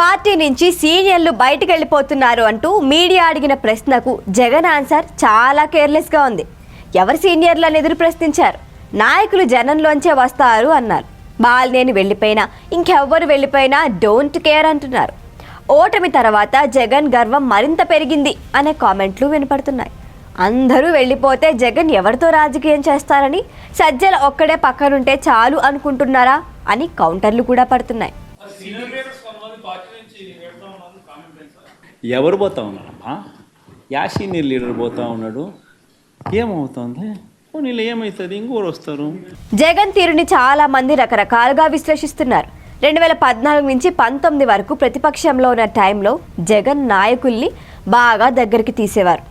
Party నుంచి సీనియర్లు బయటకు వెళ్ళిపోతున్నారు అంటూ మీడియా అడిగిన ప్రశ్నకు జగన్ ఆన్సర్ చాలా కేర్లెస్గా ఉంది. ఎవరు సీనియర్లు అని ఎదురు ప్రశ్నించారు? నాయకులు జనంలోంచే వస్తారు అన్నారు. బాలినేని వెళ్ళిపోయినా ఇంకెవ్వరు వెళ్ళిపోయినా డోంట్ కేర్ అంటున్నారు. ఓటమి తర్వాత జగన్ గర్వం మరింత పెరిగింది అనే కామెంట్లు వినపడుతున్నాయి. అందరూ వెళ్ళిపోతే జగన్ ఎవరితో రాజకీయం చేస్తారని సజ్జల ఒక్కడే పక్కనుంటే చాలు అనుకుంటున్నారా అని కౌంటర్లు కూడా పడుతున్నాయి. ఎవరు పోతా ఉన్నారమ్మా యా సీనియర్ లీడర్ పోతా ఉన్నాడు. ఏమవుతుంది? ఏమవుతుంది ఇంకోరు వస్తారు. జగన్ తీరుని చాలా మంది రకరకాలుగా విశ్లేషిస్తున్నారు. రెండు వేల పద్నాలుగు నుంచి పంతొమ్మిది వరకు ప్రతిపక్షంలో ఉన్న టైంలో జగన్ నాయకుల్ని బాగా దగ్గరికి తీసేవారు.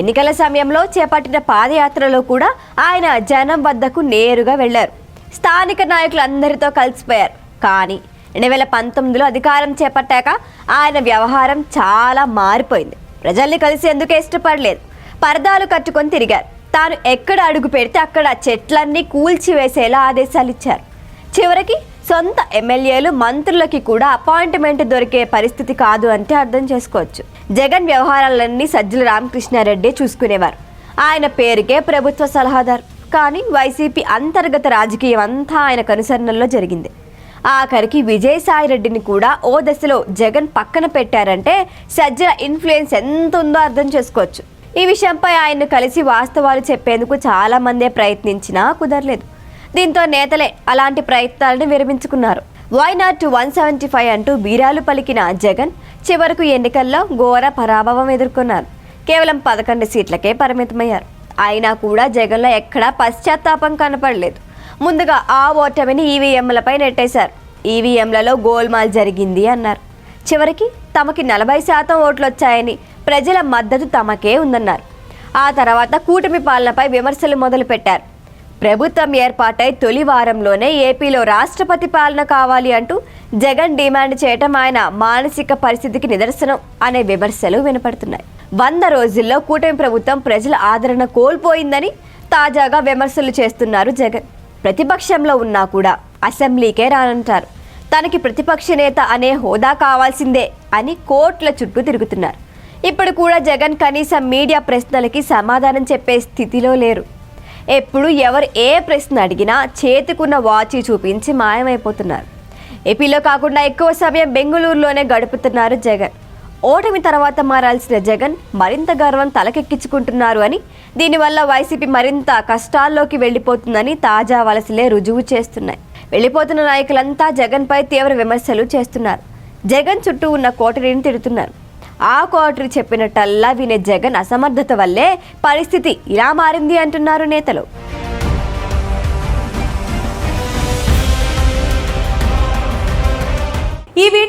ఎన్నికల సమయంలో చేపట్టిన పాదయాత్రలో కూడా ఆయన జనం వద్దకు నేరుగా వెళ్ళారు స్థానిక నాయకులందరితో కలిసిపోయారు. కానీ రెండు వేల పంతొమ్మిదిలో అధికారం చేపట్టాక ఆయన వ్యవహారం చాలా మారిపోయింది. ప్రజల్ని కలిసేందుకు ఇష్టపడలేదు? పరదాలు కట్టుకొని తిరిగారు. తాను ఎక్కడ అడుగు పెడితే అక్కడ చెట్లన్నీ కూల్చివేసేలా ఆదేశాలు ఇచ్చారు. చివరికి సొంత ఎమ్మెల్యేలు మంత్రులకి కూడా అపాయింట్మెంట్ దొరికే పరిస్థితి కాదు అంటే అర్థం చేసుకోవచ్చు. జగన్ వ్యవహారాలన్నీ సజ్జల రామకృష్ణారెడ్డి చూసుకునేవారు. ఆయన పేరుకే ప్రభుత్వ సలహాదారు. కానీ వైసీపీ అంతర్గత రాజకీయం అంతా ఆయన కనుసరణలో జరిగింది. ఆఖరికి విజయసాయిరెడ్డిని కూడా ఓ దశలో జగన్ పక్కన పెట్టారంటే సజ్జల ఇన్ఫ్లుయెన్స్ ఎంత ఉందో అర్థం చేసుకోవచ్చు. ఈ విషయంపై ఆయన్ను కలిసి వాస్తవాలు చెప్పేందుకు చాలా మందే ప్రయత్నించినా కుదరలేదు. దీంతో నేతలే అలాంటి ప్రయత్నాలను విరమించుకున్నారు. Why not to one seventy five అంటూ బీరాలు పలికిన జగన్ చివరకు ఎన్నికల్లో ఘోర పరాభవం ఎదుర్కొన్నారు. కేవలం పదకొండు సీట్లకే పరిమితమయ్యారు. అయినా కూడా జగన్లో ఎక్కడా పశ్చాత్తాపం కనపడలేదు. ముందుగా ఆ ఓటమిని ఈవీఎంలపై నెట్టేశారు. ఈవీఎంలలో గోల్మాల్ జరిగింది అన్నారు. చివరికి తమకి నలభై శాతం ఓట్లు వచ్చాయని ప్రజల మద్దతు తమకే ఉందన్నారు. ఆ తర్వాత కూటమి పాలనపై విమర్శలు మొదలుపెట్టారు. ప్రభుత్వం ఏర్పాటై తొలి వారంలోనే ఏపీలో రాష్ట్రపతి పాలన కావాలి అంటూ జగన్ డిమాండ్ చేయటం ఆయన మానసిక పరిస్థితికి నిదర్శనం అనే విమర్శలు వినపడుతున్నాయి. వంద రోజుల్లో కూటమి ప్రభుత్వం ప్రజల ఆదరణ కోల్పోయిందని తాజాగా విమర్శలు చేస్తున్నారు జగన్. ప్రతిపక్షంలో ఉన్నా కూడా అసెంబ్లీకే రానంటారు. తనకి ప్రతిపక్ష నేత అనే హోదా కావాల్సిందే అని కోట్ల చుట్టూ తిరుగుతున్నారు. ఇప్పుడు కూడా జగన్ కనీసం మీడియా ప్రశ్నలకి సమాధానం చెప్పే స్థితిలో లేరు. ఎప్పుడు ఎవరు ఏ ప్రశ్న అడిగినా చేతికున్న వాచి చూపించి మాయమైపోతున్నారు. ఏపీలో కాకుండా ఎక్కువ సమయం బెంగళూరులోనే గడుపుతున్నారు జగన్. ఓటమి తర్వాత మారాల్సిన జగన్ మరింత గర్వం తలకెక్కించుకుంటున్నారు అని దీనివల్ల వైసీపీ మరింత కష్టాల్లోకి వెళ్ళిపోతుందని తాజా వలసలే రుజువు చేస్తున్నాయి. వెళ్ళిపోతున్న నాయకులంతా జగన్పై తీవ్ర విమర్శలు చేస్తున్నారు. జగన్ చుట్టూ ఉన్న కోటరీని తిడుతున్నారు. ఆ కోటరీ చెప్పినట్టల్లా వినే జగన్ అసమర్థత వల్లే పరిస్థితి ఇలా మారింది అంటున్నారు నేతలు.